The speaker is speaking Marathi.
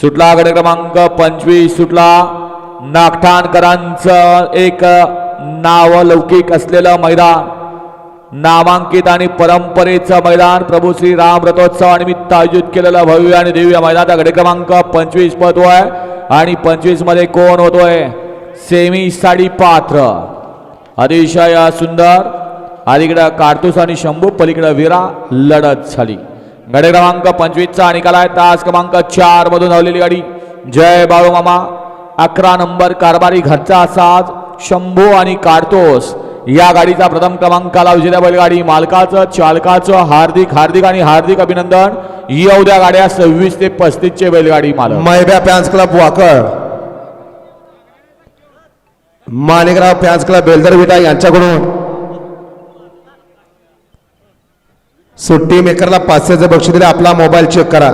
सुटला गड क्रमांक पंचवीस सुटला नागठाणकरांचं एक नावलौकिक असलेलं मैदान. नामांकित आणि परंपरेचं मैदान प्रभू श्री राम रथोत्सवानिमित्त आयोजित केलेलं भव्य आणि दिव्य मैदानाचा गडे क्रमांक पंचवीस पदतोय आणि पंचवीसमध्ये कोण होतोय? सेमी साडी पात्र. अतिशय सुंदर. अलीकडं कारतूस आणि शंभू पलीकडं विरा लढत झाली. गडे क्रमांक पंचवीसचा निकाल आहे तास क्रमांक चार मधून धावलेली गाडी. जय बाळू मामा. अकरा नंबर कारभारी घरचा साज शंभू आणि काडतोस या गाडीचा प्रथम क्रमांकाला विजेत्या बैलगाडी मालकाचं चालकाचं हार्दिक हार्दिक आणि हार्दिक अभिनंदन. येऊ गाड्या सव्वीस ते पस्तीस चे बैलगाडी मालक. Maibya fans club Wakad. Manikrao fans club Beldar Vita यांच्याकडून. सुट्टी मेकरला पाचशेचं बक्षीस दिलं आपला मोबाईल चेक करा.